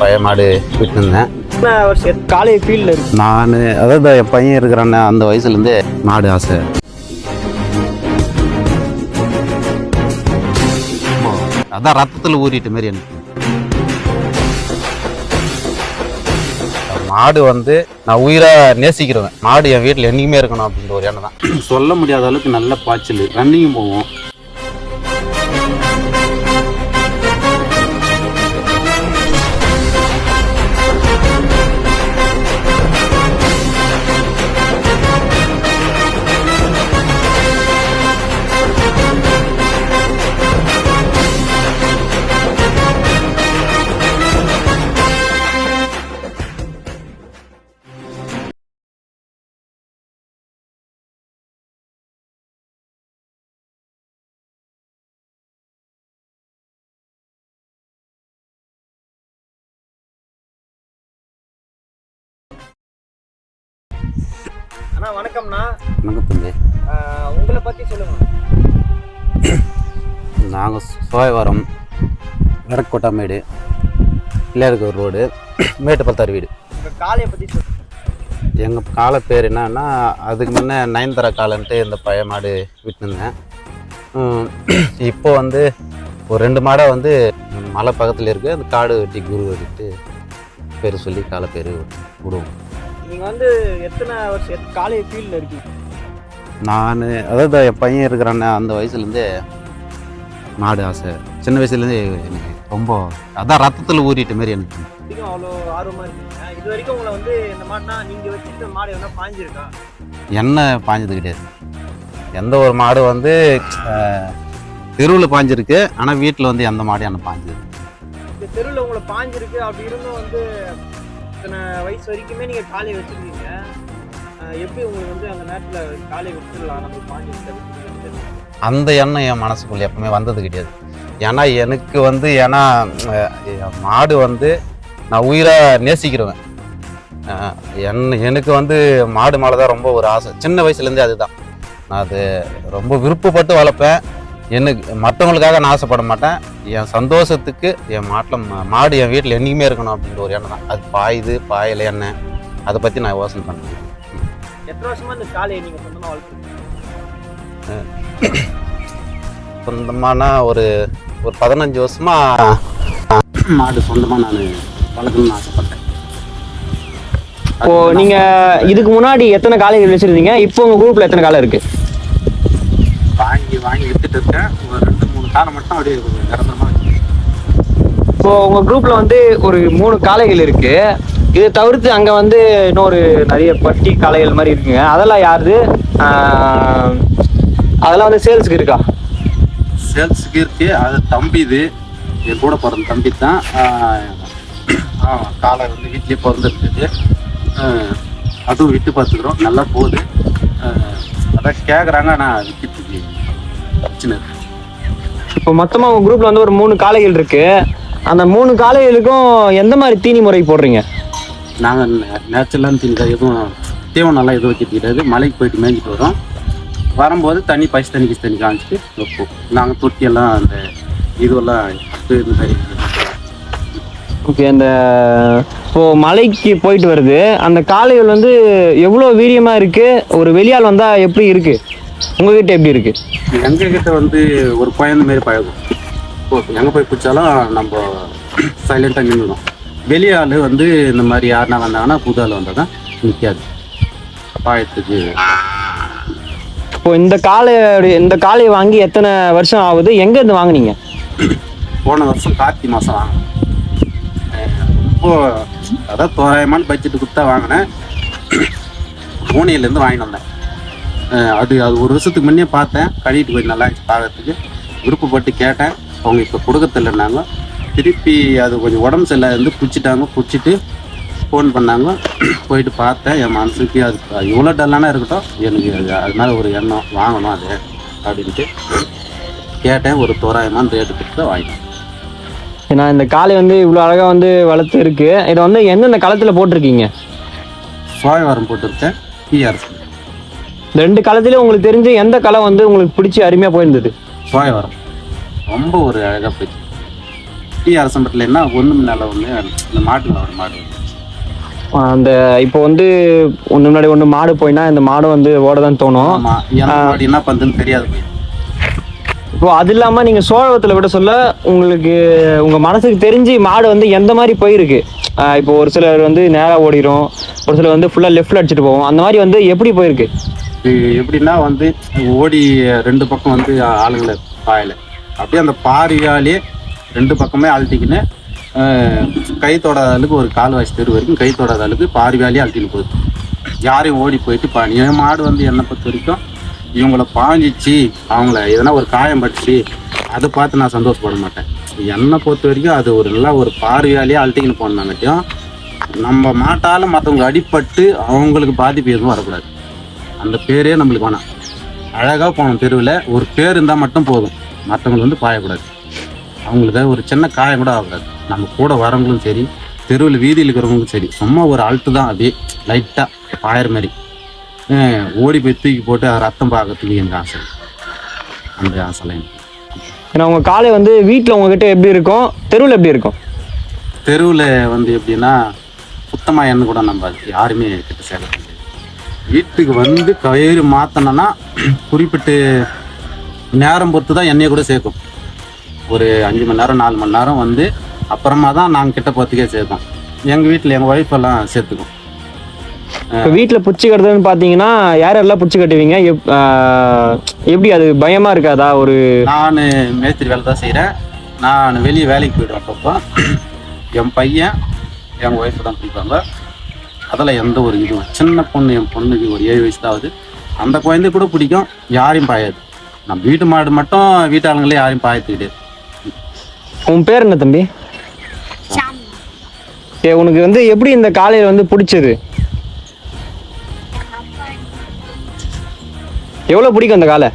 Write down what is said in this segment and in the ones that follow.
பழைய மாடு விட்டுருந்தேன். காலை ஃபீல்டில் இருக்கு. நான் அதாவது என் பையன் இருக்கிறானே அந்த வயசுலேருந்தே மாடு ஆசை. அதான் ரத்தத்தில் ஊறிட்ட மாரி எனக்கு. மாடு வந்து நான் உயிரா நேசிக்கிறவன். மாடு என் வீட்டில் என்னைக்குமே இருக்கணும் அப்படின்ற ஒரு எண்ணம் தான். சொல்ல முடியாத அளவுக்கு நல்ல பாய்ச்சல். ரன்னிங் போவோம். அண்ணா வணக்கம்ண்ணா. எனக்கு தம்பி உங்களை பற்றி சொல்லுங்க. நாங்கள் சோயவரம் விடக்கோட்டாமேடு பிள்ளையாருக்கு ரோடு மேட்டுப்பத்தார் வீடு. உங்கள் காலையை பற்றி சொல்லுங்க. எங்கள் காலை பேர் என்னன்னா அதுக்கு முன்னே நயன்தர காலன்ட்டு இந்த பழைய மாடு விட்டுருந்தேன். இப்போ வந்து ஒரு ரெண்டு மாடை வந்து மலை பக்கத்தில் இருக்குது அந்த காடு வெட்டி குரு வெட்டிட்டு பேர் சொல்லி காலை பேர் விடுவோம். நீங்கள் வந்து எத்தனை வருஷம் காலை ஃபீல்டில் இருக்கீங்க? நான் அதாவது என் பையன் இருக்கிறானே அந்த வயசுலேருந்தே மாடு ஆசை. சின்ன வயசுலேருந்தே எனக்கு ரொம்ப அதான் ரத்தத்தில் ஊறிட்ட மாரி எனக்கு வரைக்கும் அவ்வளோ ஆர்வமாக இருக்கீங்க. இது வரைக்கும் உங்களை வந்து இந்த மாடுனா நீங்கள் வச்சுட்டு மாடு எதனா பாஞ்சிருக்கா? எண்ணெய் பாஞ்சது கிடையாது. எந்த ஒரு மாடு வந்து தெருவில் பாஞ்சிருக்கு. ஆனால் வீட்டில் வந்து எந்த மாடு எண்ணெய் பாஞ்சது இந்த தெருவில் உங்களை பாஞ்சிருக்கு. அப்படி இருந்தும் வந்து இத்தனை வயசு வரைக்குமே நீங்கள் காலை வச்சுருக்கீங்க. எப்படி உங்களுக்கு வந்து அந்த நேரத்தில் காலை வச்சிடலாம்? நம்ம பாஞ்சிருக்கு அந்த எண்ணம் என் மனசுக்குள்ள எப்பவுமே வந்தது கிடையாது. ஏன்னா எனக்கு வந்து ஏன்னா மாடு வந்து நான் உயிராக நேசிக்கிறவன். என் எனக்கு வந்து மாடு மேலே தான் ரொம்ப ஒரு ஆசை. சின்ன வயசுலேருந்தே அதுதான். நான் அது ரொம்ப விருப்பப்பட்டு வளர்ப்பேன். எனக்கு மற்றவங்களுக்காக நான் ஆசைப்பட மாட்டேன். என் சந்தோஷத்துக்கு என் மாட்டில் மாடு என் வீட்டில் என்றைக்குமே இருக்கணும் அப்படின்ற ஒரு எண்ணம் தான். அது பாயுது பாயலை எண்ணெய் அதை பற்றி நான் யோசனை பண்ணேன் எத்தனை வருஷமா இந்த காலையை நீங்கள் சொந்தமாக வளர்த்துருக்கீங்க? சொந்தமான ஒரு ஒரு பதினஞ்சு வருஷமா மாடு சொந்தமாக நான் வளர்க்கணும்னு ஆசைப்பட்டேன். இப்போ நீங்க இதுக்கு முன்னாடி எத்தனை காளைகள் வச்சிருந்தீங்க? இப்போ உங்க குரூப்ல எத்தனை காளை இருக்கு? வாங்கி வாங்கி வித்துட்டு இருக்கேன். ஒரு காலம் மட்டும் அப்படியே நிரந்தரமாக வச்சுருக்கேன் இப்போ உங்க குரூப்ல வந்து ஒரு மூணு காளைகள் இருக்கு. இதை தவிர்த்து அங்க வந்து இன்னொரு நிறைய பட்டி காளைகள் மாதிரி இருக்குங்க. அதெல்லாம் யாருது? அதெல்லாம் வந்து சேல்ஸுக்கு இருக்கா? சேல்ஸுக்கு இருக்கு. அது தம்பி இது. என் கூட பிறந்த தம்பி தான். காலை வந்து வீட்லேயே பிறந்துருக்குது. அதுவும் விட்டு பார்த்துக்குறோம் நல்லா போகுது. அதான் கேட்குறாங்க ஆனால் விற்கிறதுக்கு பிரச்சனை இருக்கு. இப்போ மொத்தமா உங்க குரூப்ல வந்து ஒரு மூணு காளைகள் இருக்கு. அந்த மூணு காளைகளுக்கும் எந்த மாதிரி தீனி முறை போடுறீங்க? நாங்கள் நேச்சுரலான தீனி எதுவும் தீவனம்லாம் எதுவும் வைக்கிறது கிடையாது மலைக்கு போயிட்டு மேய்ஞ்சிட்டு வரோம். வரும்போது தண்ணி பசி தண்ணி கிசி தண்ணி காமிச்சிட்டு வைப்போம். நாங்கள் தொட்டியெல்லாம் அந்த இதுவெல்லாம் ஓகே அந்த இப்போ மலைக்கு போயிட்டு வருது. அந்த காளைகள் வந்து எவ்வளோ வீரியமா இருக்கு? ஒரு வெளியால் வந்தா எப்படி இருக்கு? உங்ககிட்ட எப்படி இருக்கு? எங்ககிட்ட வந்து ஒரு குழந்த மாரி பழகும் எங்கே போய் பிடிச்சாலும் நம்ம சைலண்ட்டாக நின்றுடும் வெளிய ஆள் வந்து இந்த மாதிரி யாருனா வந்தாங்கன்னா புது ஆள் வந்தால் தான் நிற்காது பாயத்துக்கு இப்போ இந்த காளை இந்த காளையை வாங்கி எத்தனை வருஷம் ஆகுது? எங்க இருந்து வாங்குனீங்க? போன வருஷம் கார்த்தி மாதம் வாங்கினேன். ரொம்ப அதான் தோராயமான பட்ஜெட் கொடுத்தா வாங்கினேன். பூனேலேருந்து வாங்கிட்டு வந்தேன். அது அது ஒரு வருஷத்துக்கு முன்னே பார்த்தேன். கழுவிட்டு போய் நல்லா இருந்துச்சு பார்க்கறதுக்கு. விருப்பப்பட்டு கேட்டேன். அவங்க இப்போ கொடுக்கறதில்லன்னாங்க. திருப்பி அது கொஞ்சம் உடம்பு சரியில்லை இருந்து பிடிச்சிட்டாங்க பிடிச்சிட்டு ஃபோன் பண்ணாங்க. போயிட்டு பார்த்தேன். என் மனசுக்கு அது இவ்வளோ டல்லானா இருக்கட்டும். எனக்கு அது அது மேலே ஒரு எண்ணம். வாங்கணும் அது அப்படின்ட்டு கேட்டேன். ஒரு தோராயமான ரேட்டு கொடுத்து வாங்கிட்டேன் ஏன்னா இந்த காளை வந்து இவ்வளோ அழகா வந்து வளர்த்து இருக்கு. இதை வந்து எந்தெந்த களத்துல போட்டிருக்கீங்க? சோழவரம் போட்டிருக்கேன். இந்த ரெண்டு களத்துலயும் உங்களுக்கு தெரிஞ்சு எந்த களை வந்து உங்களுக்கு பிடிச்சி அருமையா போயிருந்தது? சோழவரம் ரொம்ப ஒரு அழகாக போயிடுச்சு டி அரசம்பட்டிலன்னா ஒன்று முன்னால ஒன்று இந்த மாட்டுல ஒரு மாடு அந்த இப்போ வந்து ஒன்று முன்னாடி ஒன்று மாடு போயினா இந்த மாடு வந்து ஓட தான் தோணும் என்ன பண்ணுதுன்னு தெரியாது போய். இப்போ அது இல்லாமல் நீங்கள் சோழவத்தில் விட சொல்ல உங்களுக்கு உங்கள் மனசுக்கு தெரிஞ்சு மாடு வந்து எந்த மாதிரி போயிருக்கு? இப்போ ஒரு சிலர் வந்து நேராக ஓடிரும் ஒரு சிலர் வந்து ஃபுல்லாக லெஃப்டில் அடிச்சுட்டு போவோம் அந்த மாதிரி வந்து எப்படி போயிருக்கு? இது எப்படின்னா வந்து ஓடி ரெண்டு பக்கம் வந்து ஆளுங்களை பாயலை. அப்படியே அந்த பாரியாலே ரெண்டு பக்கமே அழட்டிக்கின்னு கை தொடாத அளவுக்கு ஒரு கால்வாசி தெரு வரைக்கும் கை தொடாத அளவுக்கு பாரியாலே அழட்டின்னு போகுது. யாரையும் ஓடி போயிட்டு பாணி என் மாடு வந்து என்னை பொறுத்த வரைக்கும் இவங்கள பாஞ்சிச்சு அவங்கள எதனா ஒரு காயம் பட்டுச்சு அதை பார்த்து நான் சந்தோஷப்பட மாட்டேன். என்னை பொறுத்த வரைக்கும் அது ஒரு நல்லா ஒரு பார்வையாலேயே அழட்டிக்கின்னு போனாங்கட்டியும் நம்ம மாட்டால் மற்றவங்க அடிபட்டு அவங்களுக்கு பாதிப்பு எதுவும் வரக்கூடாது. அந்த பேரே நம்மளுக்கு வேணாம். அழகாக போகணும் தெருவில் ஒரு பேர் இருந்தால் மட்டும் போதும். மற்றவங்களுக்கு வந்து பாயக்கூடாது. அவங்களுக்கு ஒரு சின்ன காயம் கூட ஆகக்கூடாது. நம்ம கூட வரவங்களும் சரி தெருவில் வீதியில் இருக்கிறவங்களும் சரி சும்மா ஒரு அழுத்து தான் அப்படியே லைட்டாக பாயிற மாதிரி. ஓடி போய் தூக்கி போட்டு ரத்தம் பார்க்கறதுக்கு எனக்கு ஆசை. அந்த ஆசைலாம் எனக்கு. ஏன்னா உங்கள் காலை வந்து வீட்டில் உங்ககிட்ட எப்படி இருக்கும்? தெருவில் எப்படி இருக்கும்? தெருவில் வந்து எப்படின்னா சுத்தமாக என்ன கூட நம்பாது. யாருமே கிட்ட சேர முடியாது வீட்டுக்கு வந்து கயிறு மாற்றினோன்னா குறிப்பிட்டு நேரம் பொறுத்து தான் எண்ணெயை கூட சேர்க்கும். ஒரு அஞ்சு மணி நேரம் நாலு மணி நேரம் வந்து அப்புறமா தான் நாங்கள் கிட்ட போகிறதுக்கே சேர்த்தோம் எங்கள் வீட்டில் எங்கள் ஒய்ஃப் எல்லாம் சேர்த்துக்கும். இப்போ வீட்டில் பிடிச்சி கட்டுறதுன்னு பார்த்தீங்கன்னா யார் யாரெல்லாம் பிடிச்சி கட்டுவீங்க? எப்படி அது பயமாக இருக்காதா? ஒரு நான் மேஸ்திரி வேலை தான் செய்கிறேன் நான் வெளியே வேலைக்கு போயிடுவேன் அப்பப்போ. என் பையன் என் ஒய்ஃப் தான் பிடிப்பாங்க. அதெல்லாம் எந்த ஒரு இதுவும் சின்ன பொண்ணு என் பொண்ணுக்கு ஒரு ஏழு வயசு தான் ஆகுது அந்த குழந்தை கூட பிடிக்கும் யாரையும் பாயாது. நம்ம வீட்டு மாடு மட்டும் வீட்டாளுங்களே யாரையும் பாயத்து கிடையாது உன் பேர் என்ன தம்பி? ஏ உனக்கு வந்து எப்படி இந்த காலையில் வந்து பிடிச்சது? எவ்வளோ பிடிக்கும் அந்த காலை?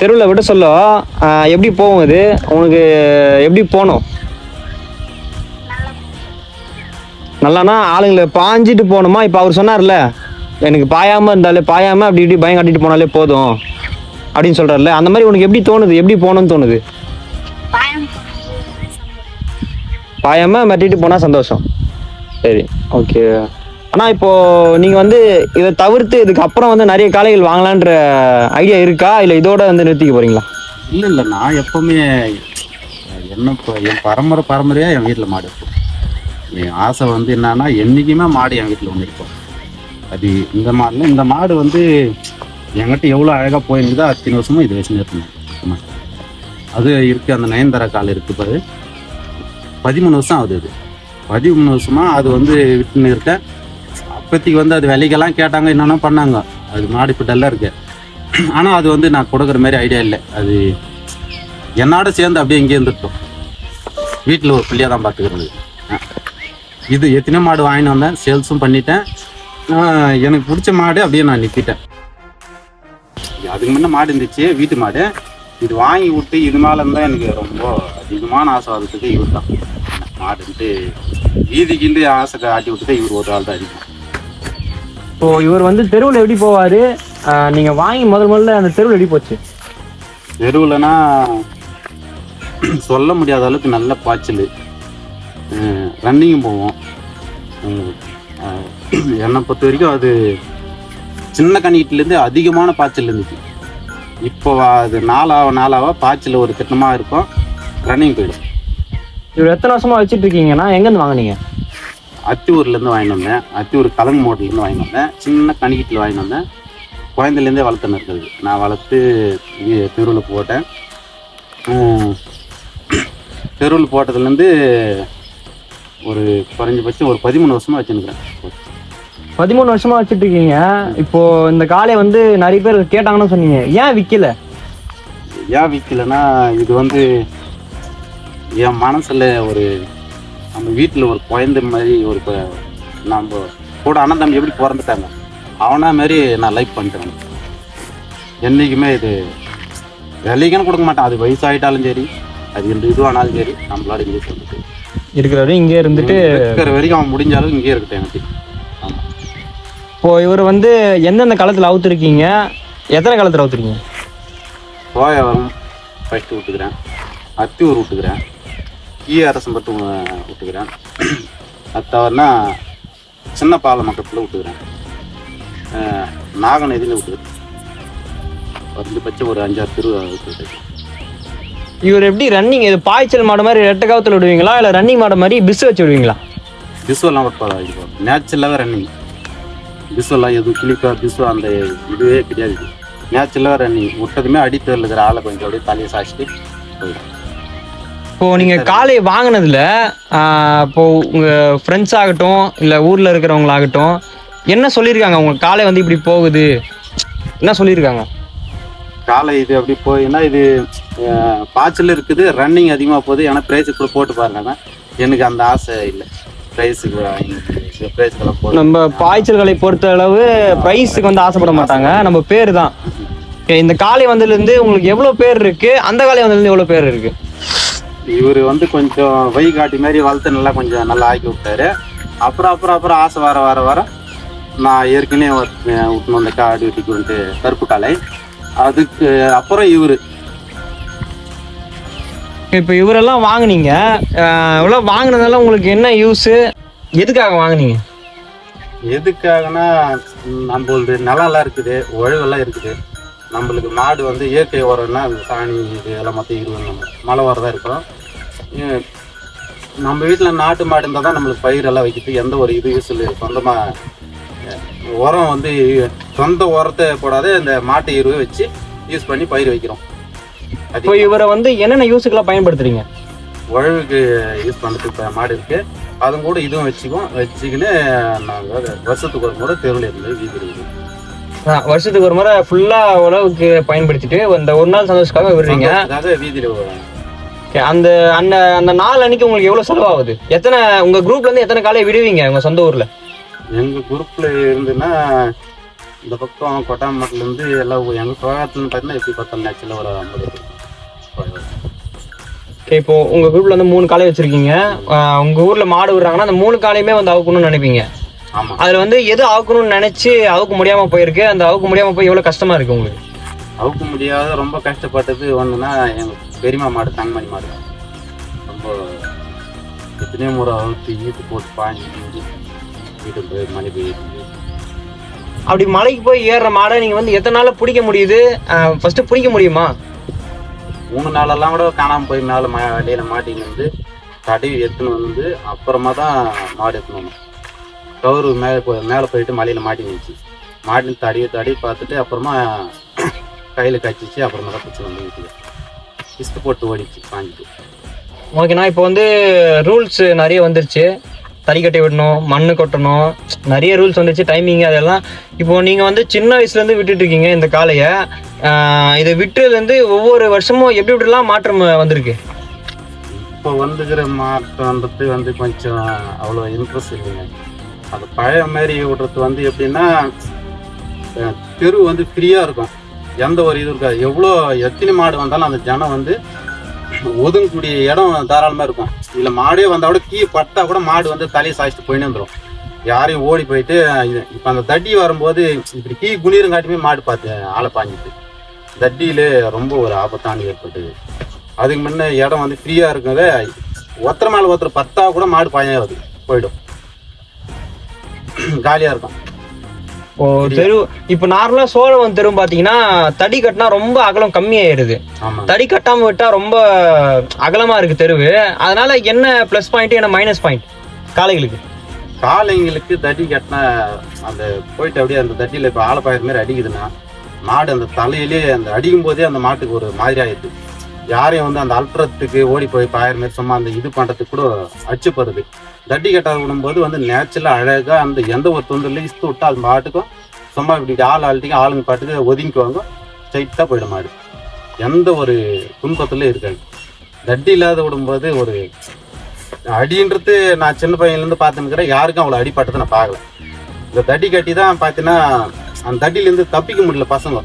தெருவில் விட சொல்ல. எப்படி போகும் இது? உனக்கு எப்படி போகணும்? நல்லானா ஆளுங்களை பாஞ்சிட்டு போகணுமா? இப்போ அவர் சொன்னார்ல எனக்கு பாயாமல் இருந்தாலே பாயாமல் அப்படி இப்படி பயம் காட்டிட்டு போனாலே போதும் அப்படின்னு சொல்கிறார்ல அந்த மாதிரி உனக்கு எப்படி தோணுது? எப்படி போகணும்னு தோணுது. பாயாமல் மெட்டிட்டு போனால் சந்தோஷம். சரி ஓகே ஆனால் இப்போ நீங்கள் வந்து இதை தவிர்த்து இதுக்கு அப்புறம் வந்து நிறைய காளைகள் வாங்கலான்ற ஐடியா இருக்கா? இல்லை இதோட வந்து நிறுத்திக்க போறீங்களா? இல்லை இல்லை நான் எப்பவுமே என்ன என் பரம்பரை பரம்பரையாக என் வீட்டில் மாடு என் ஆசை வந்து என்னன்னா என்றைக்குமே மாடு என் வீட்டில் ஒன்று இருக்கும். அது இந்த மாடுல இந்த மாடு வந்து என்கிட்ட எவ்வளோ அழகாக போயிருந்ததோ அத்தனை வருஷமும் இது வச்சு நிறுத்தணும் அது இருக்குது அந்த நயன்தாரா கால் இருக்குது பாரு. பதிமூணு வருஷம் ஆகுது அது. பதிமூணு வருஷமாக அது வந்து விட்டுன்னு இருக்கேன் அப்போதைக்கு வந்து அது விலைக்கெல்லாம் கேட்டாங்க என்னென்ன பண்ணாங்க. அது மாடு இப்போ டல்லாக இருக்கு. ஆனால் அது வந்து நான் கொடுக்குற மாதிரி ஐடியா இல்லை. அது என்னோட சேர்ந்து அப்படியே இங்கே இருந்துட்டோம் வீட்டில் ஒரு பிள்ளையாக தான் பார்த்துக்கிறது இது எத்தனை மாடு வாங்கிட்டு வந்தேன். சேல்ஸும் பண்ணிட்டேன். எனக்கு பிடிச்ச மாடு அப்படியே நான் நிற்கிட்டேன் அதுக்கு முன்ன மாடு இருந்துச்சு வீட்டு மாடு. இது வாங்கி விட்டு இது மேலே இருந்தால் எனக்கு ரொம்ப அதிகமான ஆசை வர்றதுக்கு இவர் தான். மாடுன்ட்டு வீதிக்கிண்டு ஆசை காட்டி விட்டுட்டு இவர் ஒரு ஆள் தான் அதிகம். இப்போ இவர் வந்து தெருவில் எப்படி போவார்? நீங்கள் வாங்கி முதல் முதல்ல அந்த தெருவில் எப்படி போச்சு? தெருவுலனா சொல்ல முடியாத அளவுக்கு நல்ல பாய்ச்சல். ரன்னிங்கும் போவோம். என்னை பொறுத்த வரைக்கும் அது சின்ன கணிக்கிட்டேருந்து அதிகமான பாய்ச்சல் இருந்துச்சு. இப்போ அது நாளாக நாளாக பாய்ச்சல் ஒரு திட்டமாக இருக்கும். ரன்னிங் போயிடும். இவர் எத்தனை வருஷமா வச்சுட்டு இருக்கீங்கன்னா எங்கேருந்து வாங்குனீங்க? அத்தியூர்லேருந்து வாங்கிட்டு வந்தேன். அத்தியூர் கலங்கு மோட்டிலேருந்து வாங்கிட்டு வந்தேன். சின்ன கணிக்கிட்டில் வாங்கிட்டு வந்தேன். குழந்தைலேருந்தே வளர்த்துன்னு இருக்குது. நான் வளர்த்து தெருவில் போட்டேன். தெருவில் போட்டதுலேருந்து ஒரு குறைஞ்சபட்சம் ஒரு பதிமூணு வருஷமாக வச்சுருக்கிறேன் பதிமூணு வருஷமா வச்சுட்டு இருக்கீங்க இப்போ இந்த காளையை வந்து நிறைய பேர் கேட்டாங்கன்னு சொன்னீங்க. ஏன் விற்கல ஏன் விற்கலைன்னா இது வந்து என் மனசில் ஒரு நம்ம வீட்டில் ஒரு குழந்தை மாதிரி ஒரு நம்ம கூட அண்ணன் தம்பி எப்படி பிறந்துட்டாங்க? அவனா மாதிரி நான் லைக் பண்ணிட்டேன் என்றைக்குமே இது விலைக்குன்னு கொடுக்க மாட்டேன். அது வயசாயிட்டாலும் சரி அது எந்த இதுவானாலும் சரி நம்மளோட இங்கே சொல்லிட்டு இருக்கிறவரையும் இங்கே இருந்துட்டு இருக்கிற வரைக்கும் அவன் முடிஞ்ச அளவுக்கு இங்கே இருக்கட்டும் எனக்கு. ஆமாம் இப்போ இவர் வந்து எந்தெந்த காலத்தில் அவுத்துருக்கீங்க? எத்தனை காலத்தில் அவுத்துருக்கீங்க? சோயா வரும். ஃபஸ்ட்டு விட்டுக்கிறேன். அத்தியூர் விட்டுக்கிறேன். ஈ அரசம்பட்டு விட்டுக்கிறேன். அது தவிரனா சின்ன பாலமக்கத்தில் விட்டுக்கிறேன். நாகநதியில் விட்டுக்கிறேன். குறைஞ்சபட்சம் ஒரு அஞ்சாறு தெரு விட்டுக்கிட்டு இவர் எப்படி ரன்னிங் இது பாய்ச்சல் மாடு மாதிரி ரெட்டை காவத்தில் விடுவீங்களா? இல்லை ரன்னிங் மாடு மாதிரி பிஸ் வச்சு விடுவீங்களா? பிசுவெல்லாம் இப்போ நேச்சுரலாகவே ரன்னிங் பிசுவெல்லாம் எதுவும் கிளிப்பா பிசு அந்த இதுவே கிடையாது. நேச்சுரலாக ரன்னிங் விட்டதுமே அடித்தரில் இருக்கிற ஆளை கொஞ்சம் அப்படியே தலையை சாய்ச்சிட்டு போயிடும். இப்போ நீங்க காளை வாங்கினதுல ஆஹ், இப்போ உங்க ஃப்ரெண்ட்ஸ் ஆகட்டும் இல்லை ஊர்ல இருக்கிறவங்களாகட்டும் என்ன சொல்லியிருக்காங்க? உங்க காளை வந்து இப்படி போகுது. என்ன சொல்லியிருக்காங்க? காலை இது அப்படி போயின்னா இது பாய்ச்சல் இருக்குது ரன்னிங் அதிகமாக போகுது. ஏன்னா ப்ரைஸுக்கு கூட போட்டு பாருங்கன்னா எனக்கு அந்த ஆசை இல்லை. ப்ரைஸுக்கு போட்டு நம்ம பாய்ச்சல்களை பொறுத்த அளவு ப்ரைஸுக்கு வந்து ஆசைப்பட மாட்டாங்க. நம்ம பேர் தான். இந்த காளை வந்ததுலேருந்து உங்களுக்கு எவ்வளோ பேர் இருக்கு? அந்த காளை வந்ததுலேருந்து எவ்வளோ பேர் இருக்கு? இவர் வந்து கொஞ்சம் வை காட்டி மாதிரி வளர்த்து நல்லா கொஞ்சம் நல்லா ஆக்கி விட்டாரு. அப்புறம் அப்புறம் அப்புறம் ஆசை வர வர வர நான் ஏற்கனவே விட்டுன்னு வந்த காடு வீட்டுக்கு வந்து கருப்பு காலை. அதுக்கு அப்புறம் இவர். இப்போ இவரெல்லாம் வாங்குனீங்க. இவ்வளோ வாங்கினதால உங்களுக்கு என்ன யூஸு எதுக்காக வாங்குனீங்க? எதுக்காகனா நம்மளது நிலம்லாம் இருக்குது உழவெல்லாம் இருக்குது. நம்மளுக்கு மாடு வந்து இயற்கை உரம்னா அந்த சாணி இது எல்லாம் மொத்தம் இருபது நம்ம மழை வரதான் இருக்கும் நம்ம வீட்டில் நாட்டு மாடு இருந்தால் தான் நம்மளுக்கு பயிரெல்லாம் வைக்கிறது எந்த ஒரு இது யூஸ் இல்லை. சொந்தமாக உரம் வந்து சொந்த உரத்தை போடாத இந்த மாட்டு எருவை வச்சு யூஸ் பண்ணி பயிர் வைக்கிறோம். இப்போ இவரை வந்து என்னென்ன யூஸுக்கெல்லாம் பயன்படுத்துறீங்க? உழவுக்கு யூஸ் பண்ணுறதுக்கு மாடு இருக்குது அதுவும் கூட இதுவும் வச்சுக்குவோம். வச்சுக்கின்னு நாங்கள் வருஷத்துக்கு ஒரு முறை தெருவில் இருந்து வீதி இருக்குது ஆ, வருஷத்துக்கு ஒரு முறை ஃபுல்லாக உழவுக்கு பயன்படுத்திட்டு இந்த ஒரு நாள் சந்தோஷத்துக்காக விடுறீங்க. சந்தோஷத்துக்காக வீதியில் அந்த அந்த அந்த நாள் அன்னைக்கு உங்களுக்கு எவ்வளோ செலவாகுது? எத்தனை உங்க குரூப்ல இருந்து எத்தனை காலையை விடுவீங்க உங்க சொந்த ஊர்ல? எங்கள் குரூப்பில் இருந்துன்னா இந்த பக்கம் கொட்டாமட்டிலேருந்து எல்லாம் எங்கள் கோயத்துலன்னு பார்த்தீங்கன்னா எப்படி பார்த்தோம் நேச்சில் ஒரு ஐம்பது பேர். Okay, இப்போ உங்க குரூப்ல வந்து மூணு காலை வச்சிருக்கீங்க. ஆ, உங்க ஊர்ல மாடு விடுறாங்கன்னா அந்த மூணு காலையுமே வந்து அவுக்கணும்னு நினைப்பீங்க. ஆமாம் அதுல வந்து எது அவுக்கணும்னு நினைச்சு அவுக்க முடியாம போயிருக்கு? அந்த அவுக்க முடியாம போய் எவ்வளவு கஷ்டமா இருக்கு உங்களுக்கு? அவுக்க முடியாத ரொம்ப கஷ்டப்பட்டது ஒன்றுனா எங்கள் பெரியம்மா மாடு தங்கமணி மாடு. ரொம்ப எத்தனையோ முறை அவுத்து ஈட்டு போட்டு பாஞ்சு வீட்டுக்கு போய் போயிட்டு அப்படி மலைக்கு போய் ஏறுற மாடை நீங்க வந்து எத்தனை நாள்ல பிடிக்க முடியுது? ஃபர்ஸ்ட் பிடிக்க முடியுமா? மூணு நாளெல்லாம் கூட காணாமல் போய் மேலே மா வண்டியில் மாட்டின்னு வந்து தடவி எடுத்துன்னு வந்து அப்புறமா தான் மாடு எடுத்துன்னு கவுரு மேலே போய் மேலே போயிட்டு மலையில் மாட்டி வச்சு மாட்டின்னு தடவி தடவி பார்த்துட்டு அப்புறமா கையில் கச்சிச்சு அப்புறமா தான் பிடிச்சி வந்து வீட்டுக்கு. கிஸ்து போட்டு ஓடிச்சு பாஞ்சிட்டு. ஓகேண்ணா இப்போ வந்து ரூல்ஸ் நிறைய வந்துருச்சு. தறிக்கட்டை விடணும் மண்ணு கொட்டணும் நிறைய ரூல்ஸ் வந்துச்சு டைமிங் அதெல்லாம். இப்போ நீங்கள் வந்து சின்ன வயசுலேருந்து விட்டுட்டு இருக்கீங்க இந்த காளையை. இதை விட்டுலேருந்து ஒவ்வொரு வருஷமும் எப்படி எப்படிலாம் மாற்றம் வந்திருக்கு? இப்போ வந்துக்கிற மாற்றம்ன்றது வந்து கொஞ்சம் அவ்வளோ இன்ட்ரெஸ்ட் இல்லைங்க. அது பழைய மாதிரி விடுறது வந்து எப்படின்னா தெரு வந்து ஃப்ரீயாக இருக்கும். எந்த ஒரு இதுவும் இருக்காது. எவ்வளோ எத்தனை மாடு வந்தாலும் அந்த ஜனம் வந்து ஒதுங்கக்கூடிய இடம் தாராளமாக இருக்கும். இதில் மாடே வந்தால் கூட கீ பட்டா கூட மாடு வந்து தலையை சாய்ச்சிட்டு போயின்னு வந்துடும் யாரையும் ஓடி போயிட்டு இப்போ அந்த தட்டி வரும்போது இப்படி கீ குனிருங்காட்டியுமே மாடு பார்த்து ஆளை பாஞ்சிட்டு தட்டியில் ரொம்ப ஒரு ஆபத்தானு ஏற்பட்டுது. அதுக்கு முன்னே இடம் வந்து ஃப்ரீயாக இருக்கவே ஒருத்தர் மேலே ஒருத்தர் பத்தா கூட மாடு பாயாது போயிடும். காலியாக இருக்கும். ஓ தெரு இப்போ நார்மலாக சோழவன் தெரு பார்த்தீங்கன்னா தடி கட்டினா ரொம்ப அகலம் கம்மியாயிடுது. ஆமாம் தடி கட்டாமல் விட்டால் ரொம்ப அகலமாக இருக்கு தெருவு. அதனால என்ன ப்ளஸ் பாயிண்ட் என்ன மைனஸ் பாயிண்ட் காளைகளுக்கு. காளைங்களுக்கு தடி கட்டினா அந்த போயிட்டு அப்படியே அந்த தட்டியில் இப்போ ஆலப்பாயிற மாதிரி அடிக்குதுன்னா மாடு அந்த தலையிலே அந்த அடிக்கும் போதே அந்த மாட்டுக்கு ஒரு மாதிரி ஆயிடுது. யாரையும் வந்து அந்த அல்ட்ரத்துக்கு ஓடி போய் பாயிற மாதிரி சும்மா அந்த இது பண்ணுறதுக்கு கூட அச்சு போகிறது தட்டி கட்டாத விடும்போது வந்து நேச்சுரலாக அழகாக அந்த எந்த ஒரு தொந்தரில் இஸ்து விட்டால் அது மாட்டுக்கும் சும்மா இப்படி ஆள் ஆள்ட்டிங்க ஆளுங்க பாட்டுக்கு ஒதுங்கிக்குவாங்க ஸ்ட்ரைட்டாக போயிட மாடு. எந்த ஒரு துன்பத்துலையும் இருக்காது. தட்டி இல்லாத விடும்போது ஒரு அடின்றது நான் சின்ன பையன்லேருந்து பார்த்துன்னுக்கிறேன் யாருக்கும் அவ்வளோ அடிப்பட்டதை நான் பார்க்கல. இந்த தடி கட்டி தான் பார்த்தீங்கன்னா அந்த தட்டிலேருந்து தப்பிக்க முடியல பசங்க.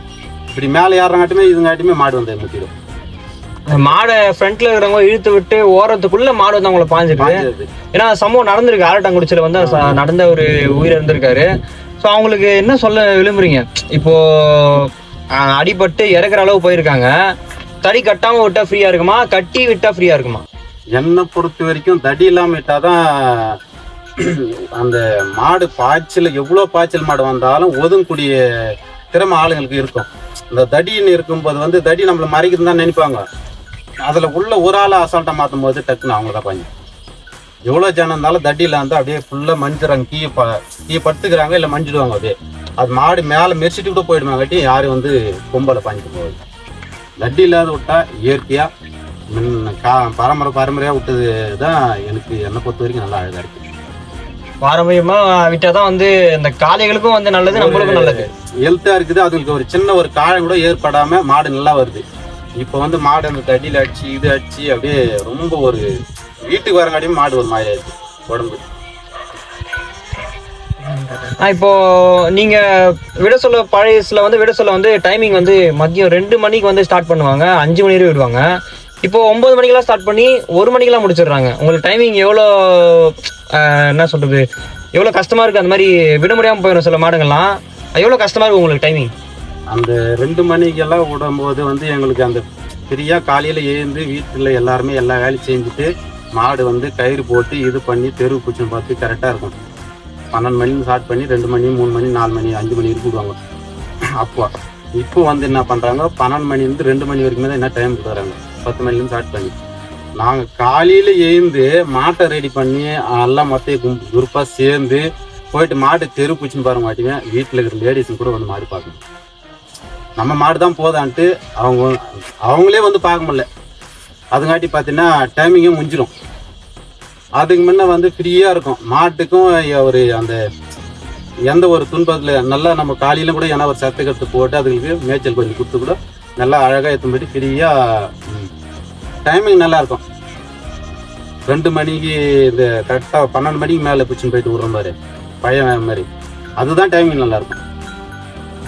இப்படி மேலே ஏறாங்காட்டுமே இதுங்காட்டுமே மாடு வந்து முட்டிடும். மாடை ஃப்ரண்ட்ல இருக்கிறவங்க இழுத்து விட்டு ஓரத்துக்குள்ள மாடு வந்து அவங்கள பாஞ்சிருக்கு ஏன்னா சம்பவம் நடந்திருக்கு. ஆரட்டாங்குடிச்சில வந்து நடந்த ஒரு உயிர் இருந்திருக்காரு ஸோ அவங்களுக்கு என்ன சொல்ல விரும்புறீங்க? இப்போ அடிபட்டு இறக்குற அளவு போயிருக்காங்க. தடி கட்டாம விட்டா ஃப்ரீயா இருக்குமா? கட்டி விட்டா ஃப்ரீயா இருக்குமா? என்னை பொறுத்த வரைக்கும் தடி இல்லாமல் விட்டாதான் அந்த மாடு பாய்ச்சல் எவ்வளோ பாய்ச்சல் மாடு வந்தாலும் ஒதுங்கக்கூடிய திறமை ஆளுங்களுக்கு இருக்கும். இந்த தடின்னு இருக்கும்போது வந்து தடி நம்மளை மறைக்குதுன்னு தான் நினைப்பாங்க. அதில் உள்ள ஒரு ஆளை அசால்ட்டாக மாற்றும் போது டக்குன்னு அவங்க தான் பாஞ்சு எவ்வளோ ஜனம் இருந்தாலும் தடியில் இருந்தால் அப்படியே ஃபுல்லாக மஞ்சுறாங்க கீழே ப கீழே படுத்துக்கிறாங்க இல்லை மஞ்சிடுவாங்க அப்படியே. அது மாடு மேலே மெரிச்சிட்டு கூட போயிடுவாங்க கட்டி யாரும் வந்து கொம்பலை பாஞ்சிட்டு போகுது தட்டி இல்லாத விட்டா இயற்கையாக முன்ன கா பரம்பரை பரம்பரையாக விட்டது தான் எனக்கு என்னை பொறுத்த வரைக்கும் நல்லா அழகாக இருக்குது பாரம்பரியமா விட்டாதான் வந்து இந்த காளைகளுக்கும் வந்து நல்லது நம்மளுக்கும் நல்லது. ஹெல்த்தாக இருக்குது அதுங்களுக்கு ஒரு சின்ன ஒரு காயம் கூட ஏற்படாமல் மாடு நல்லா வருது. இப்போ வந்து மாடு அந்த தடியில் அடிச்சு இது அடிச்சு அப்படியே ரொம்ப ஒரு வீட்டுக்கு வரங்காட்டியும் மாடு ஒரு மாதிரி ஆயிடுச்சு உடம்பு இப்போ நீங்க விட சொல்ல பழையசுல வந்து விட சொல்ல வந்து டைமிங் வந்து மதியம் ரெண்டு மணிக்கு வந்து ஸ்டார்ட் பண்ணுவாங்க அஞ்சு மணி வரை விடுவாங்க. இப்போ ஒன்பது மணிக்கெல்லாம் ஸ்டார்ட் பண்ணி ஒரு மணிக்கெல்லாம் முடிச்சிடுறாங்க. உங்களுக்கு டைமிங் எவ்வளோ என்ன சொல்றது எவ்வளோ கஷ்டமா இருக்கு? அந்த மாதிரி விட முடியாமல் போயிடும் சில மாடுங்கள்லாம். எவ்வளோ கஷ்டமா இருக்கு உங்களுக்கு டைமிங் அந்த ரெண்டு மணிக்கெல்லாம் விடும்போது வந்து எங்களுக்கு அந்த ஃப்ரீயாக காலையில் எழுந்து வீட்டில் எல்லாருமே எல்லா வேலையும் செஞ்சுட்டு மாடு வந்து கயிறு போட்டு இது பண்ணி தெரு குச்சின்னு பார்த்து கரெக்டாக இருக்கும். பன்னெண்டு மணி ஸ்டார்ட் பண்ணி ரெண்டு மணி மூணு மணி நாலு மணி அஞ்சு மணி வரைக்கும் விடுவாங்க. அப்போ இப்போ வந்து என்ன பண்ணுறாங்க பன்னெண்டு மணிலேருந்து ரெண்டு மணி வரைக்கும் தான் என்ன டைம் கொடுக்குறாங்க பத்து மணிலேருந்து ஸ்டார்ட் பண்ணி. நாங்கள் காலையில் எழுந்து மாட்டை ரெடி பண்ணி எல்லாம் மொத்த குரூப்பாக சேர்ந்து போயிட்டு மாட்டு தெரு பூச்சின்னு பாருங்க மாட்டீங்க வீட்டில் இருக்கிற லேடிஸும் கூட வந்து மாடு பார்க்கணும். நம்ம மாடு தான் போதான்ட்டு அவங்க அவங்களே வந்து பார்க்க முடியல. அதுங்காட்டி பார்த்தீங்கன்னா டைமிங்கே முடிஞ்சிடும் அதுக்கு முன்னே வந்து ஃப்ரீயாக இருக்கும். மாட்டுக்கும் ஒரு அந்த எந்த ஒரு துன்பத்தில் நல்லா நம்ம காலையில் கூட ஏன்னா ஒரு சத்து போட்டு அதுங்களுக்கு மேய்ச்சல் கொஞ்சம் கொடுத்து கூட நல்லா அழகாக எடுத்து ஃப்ரீயாக டைமிங் நல்லாயிருக்கும் ரெண்டு மணிக்கு இந்த கரெக்டாக பன்னெண்டு மணிக்கு மேலே பிடிச்சின்னு போயிட்டு விடுற மாதிரி பழைய மாதிரி. அதுதான் டைமிங் நல்லாயிருக்கும்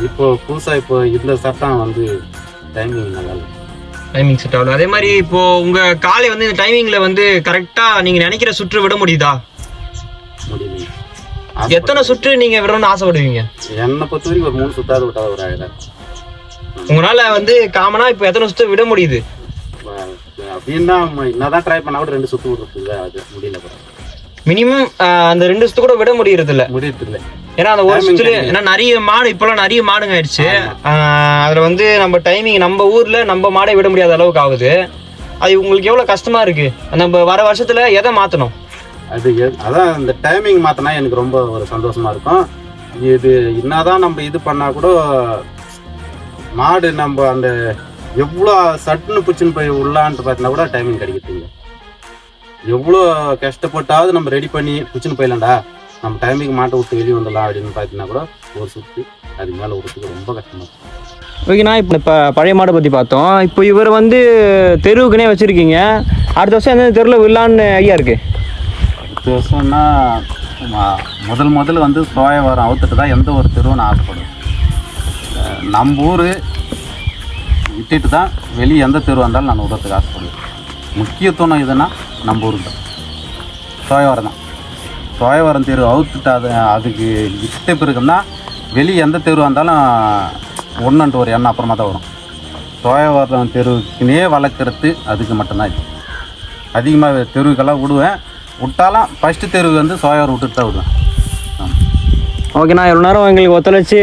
இப்போ புதுசாக இப்போ இந்த சட்டம் வந்து டைமிங் நல்லா டைமிங் செட் ஆகல. அதே மாதிரி இப்போ உங்க காலை வந்து இந்த டைமிங்ல வந்து கரெக்டா நீங்க நினைக்கிற சுற்று விட முடியுதா? எத்தனை சுற்று நீங்க விடணும்னு ஆசைப்படுவீங்க? என்னை பொறுத்த வரைக்கும் ஒரு மூணு சுத்தாது விட்டாத ஒரு இருக்கும் உங்களால வந்து காமனா இப்போ எத்தனை சுற்று விட முடியுது? அப்படின்னா என்னதான் ட்ரை பண்ணா கூட ரெண்டு சுத்து விடுறது அது முடியல. மினிமம் அந்த ரெண்டு சுத்து கூட விட முடியறது இல்ல முடியறது இல்லை ஏன்னா அந்த ஒரு கிடையாது. ஏன்னா நிறைய மாடு இப்பெல்லாம் நிறைய மாடுங்க ஆயிடுச்சு. அதுல வந்து நம்ம டைமிங் நம்ம ஊர்ல நம்ம மாடை விட முடியாத அளவுக்கு ஆகுது. அது உங்களுக்கு எவ்வளவு கஷ்டமா இருக்கு? நம்ம வர வருஷத்துல எதை மாத்தணும்? அது அதான் இந்த டைமிங் மாத்தினா எனக்கு ரொம்ப ஒரு சந்தோஷமா இருக்கும். இது என்னதான் நம்ம இது பண்ணா கூட மாடு நம்ம அந்த எவ்வளோ சட்டுன்னு பிடிச்சின்னு போய் உள்ளான்ட்டு பார்த்தீங்கன்னா கூட டைமிங் கிடைக்கிறது இல்லை எவ்வளோ கஷ்டப்பட்டாவது நம்ம ரெடி பண்ணி பிடிச்சின்னு போயிடலாம்டா. நம்ம டைமிங் மாட்டை விட்டு வெளியே வந்துடலாம் அப்படின்னு பார்த்தீங்கன்னா கூட ஒரு சுற்று அதுக்கு மேலே விடுறதுக்கு ரொம்ப கஷ்டமா இருக்கும் ஓகேண்ணா இப்போ இப்போ பழைய மாடை பற்றி பார்த்தோம். இப்போ இவர் வந்து தெருவுக்குனே வச்சுருக்கீங்க. அடுத்த வருஷம் எந்த தெருவில் விடலான்னு ஐடியா இருக்கு? அடுத்த வருஷம்னா முதல் முதல்ல வந்து சோயவரம் அவுத்துட்டு தான் எந்த ஒரு தெருவும் நான் ஆசைப்படுவேன் நம்ம ஊர் விட்டுட்டு தான் வெளியே எந்த தெரு வந்தாலும் நான் விடுறதுக்கு ஆசைப்படுவேன் முக்கியத்துவம் எதுனா நம்ம ஊருக்கு தான் சோயவரம் தான். சோயவரம் தெரு அவுத்துட்டு அது அதுக்கு விட்ட பிறகுன்னா வெளியே எந்த தெரு வந்தாலும் ஒன்றுன்ட்டு ஒரு எண்ணம் அப்புறமா தான் வரும். சோயவரம் தெருவுக்குனே வளர்க்குறது அதுக்கு மட்டும்தான் இது. அதிகமாக தெருவுக்கெல்லாம் விடுவேன். விட்டாலும் ஃபஸ்ட்டு தெருவுக்கு வந்து சோயவரம் விட்டுட்டு தான் விடுவேன். ஓகேண்ணா இவ்வளோ நேரம் எங்களுக்கு ஒத்துழைச்சி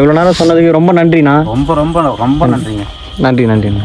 இவ்வளோ நேரம் சொன்னதுக்கு ரொம்ப நன்றிண்ணா. ரொம்ப ரொம்ப ரொம்ப நன்றிங்க. நன்றி நன்றிண்ணா.